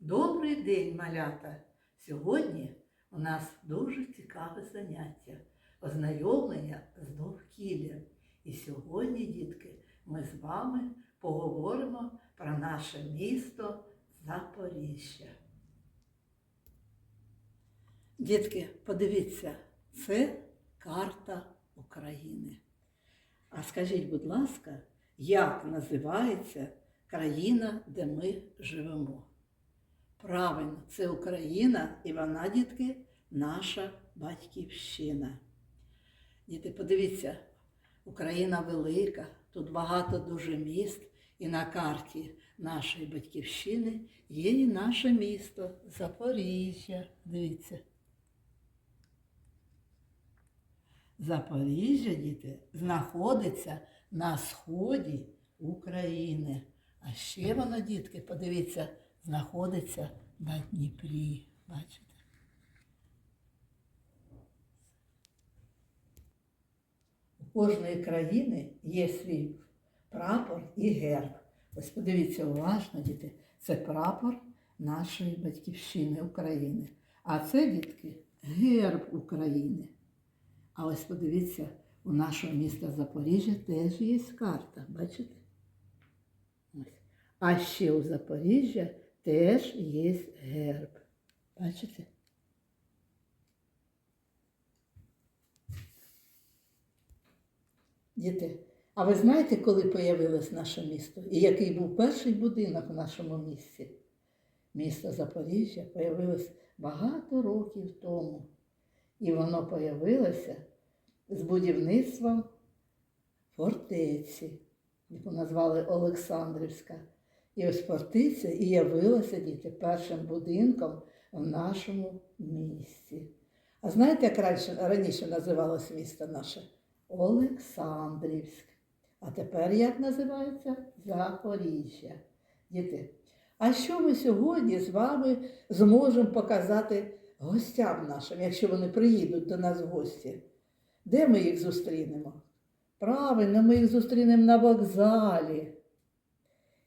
Добрий день, малята! Сьогодні у нас дуже цікаве заняття ознайомлення з довкіллям. І сьогодні, дітки, ми з вами поговоримо про наше місто Запоріжжя. Дітки, подивіться, це карта України. А скажіть, будь ласка, як називається країна, де ми живемо? Правильно, це Україна, і вона, дітки, наша батьківщина. Діти, подивіться, Україна велика, тут багато дуже міст, і на карті нашої батьківщини є і наше місто Запоріжжя. Дивіться. Запоріжжя, діти, знаходиться на сході України. А ще воно, дітки, подивіться, знаходиться на Дніпрі. Бачите? У кожної країни є свій прапор і герб. Ось подивіться уважно, діти, це прапор нашої батьківщини України. А це, дітки, герб України. А ось подивіться, у нашого міста Запоріжжя теж є карта, бачите? Ось. А ще у Запоріжжя теж є герб. Бачите? Діти, а ви знаєте, коли появилось наше місто? І який був перший будинок в нашому місті? Місто Запоріжжя появилось багато років тому. І воно появилося з будівництвом фортеці, яку назвали Олександрівська. І ось фортеця і явилася діти першим будинком в нашому місті. А знаєте, як раніше, раніше називалось місто наше? Олександрівськ. А тепер як називається? Запоріжжя. Діти. А що ми сьогодні з вами зможемо показати гостям нашим, якщо вони приїдуть до нас в гості? Де ми їх зустрінемо? Правильно, ми їх зустрінемо на вокзалі.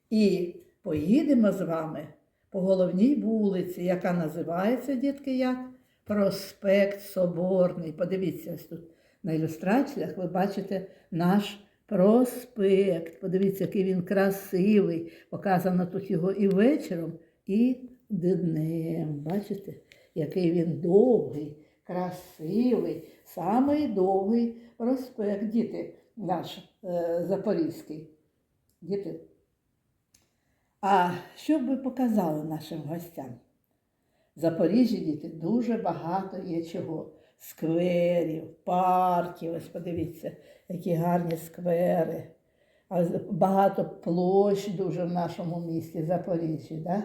І поїдемо з вами по головній вулиці, яка називається, дітки, як? Проспект Соборний. Подивіться ось тут на ілюстраціях, ви бачите наш проспект. Подивіться, який він красивий. Показано тут його і вечором, і днем. Бачите, який він довгий, красивий, самий довгий проспект, діти, наш е, Запорізький. Діти. А що б ви показали нашим гостям? В Запоріжжі, діти, дуже багато є чого. Скверів, парків, ось подивіться, які гарні сквери. А багато площ дуже в нашому місті Запоріжжі, да?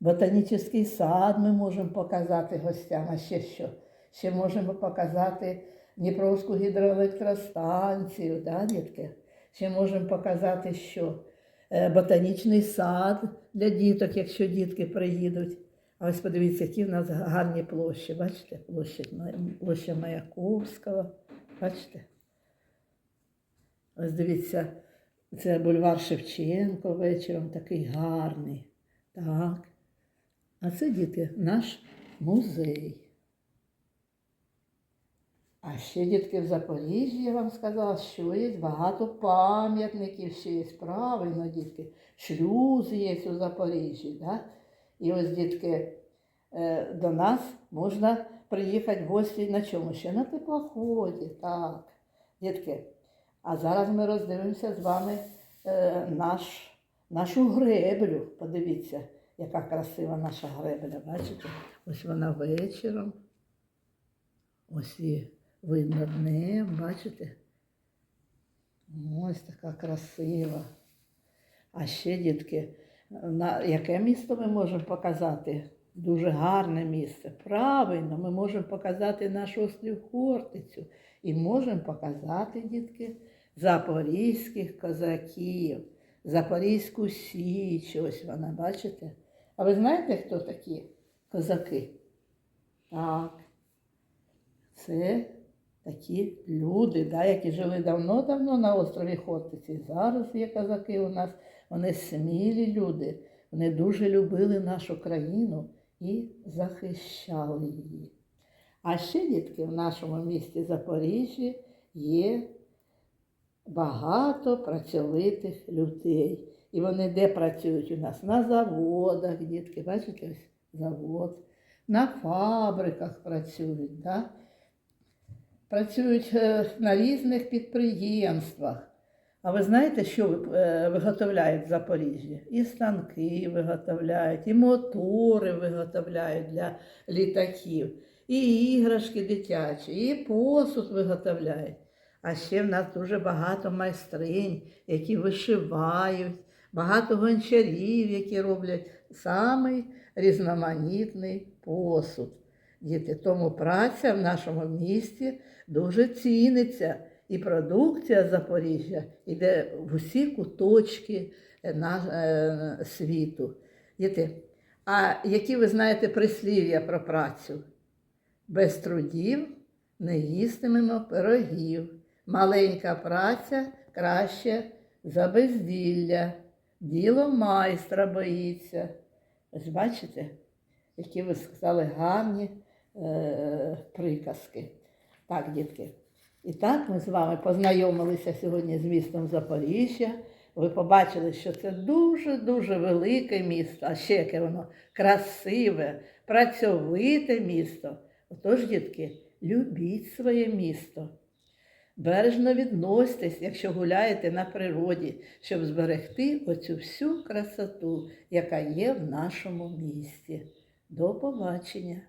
Ботанічний сад ми можемо показати гостям, а ще що? Ще можемо показати Дніпровську гідроелектростанцію, да, дітки? Ще можемо показати, що ботанічний сад для діток, якщо дітки приїдуть. А ось подивіться, які в нас гарні площі. Бачите? Площа, площа Маяковського. Бачите? Ось дивіться, це бульвар Шевченко вечором такий гарний. Так. А це діти, наш музей. А ще дітки в Запоріжжі, я вам сказала, що є багато пам'ятників, ще є правильно, дітки. Шлюзи є у Запоріжжі. Да? І ось, дітки, е, до нас можна приїхати в гості на чому ще? На теплоході. Так, дітки. А зараз ми роздивимося з вами е, наш, нашу греблю. Подивіться, яка красива наша гребля. Бачите? Ось вона вечором. Ось і видно днем, бачите? Ось така красива. А ще, дітки, на яке місто ми можемо показати? Дуже гарне місце. Правильно, ми можемо показати наш острів Хортицю. І можемо показати, дітки, запорізьких козаків, Запорізьку Січ. Ось вона, бачите? А ви знаєте, хто такі козаки? Так. Це такі люди, да, які жили давно-давно на острові Хортиці. Зараз є козаки у нас, вони смілі люди. Вони дуже любили нашу країну і захищали її. А ще, дітки, в нашому місті Запоріжжі є багато працьовитих людей. І вони де працюють у нас? На заводах, дітки, бачите, ось завод, на фабриках працюють, да? Працюють е, на різних підприємствах. А ви знаєте, що е, виготовляють в Запоріжжі? І станки виготовляють, і мотори виготовляють для літаків, і іграшки дитячі, і посуд виготовляють. А ще в нас дуже багато майстринь, які вишивають, багато гончарів, які роблять самий різноманітний посуд. Діти, тому праця в нашому місті дуже ціниться. І продукція Запоріжжя йде в усі куточки е, е, світу. Діти, а які ви знаєте прислів'я про працю? Без трудів не їстимемо пирогів. Маленька праця краще за безділля. Діло майстра боїться. Ось бачите, які ви сказали гарні е, приказки. Так, дітки. І так ми з вами познайомилися сьогодні з містом Запоріжжя. Ви побачили, що це дуже-дуже велике місто, а ще яке воно красиве, працьовите місто. Отож, дітки, любіть своє місто. Бережно відносьтесь, якщо гуляєте на природі, щоб зберегти оцю всю красоту, яка є в нашому місті. До побачення!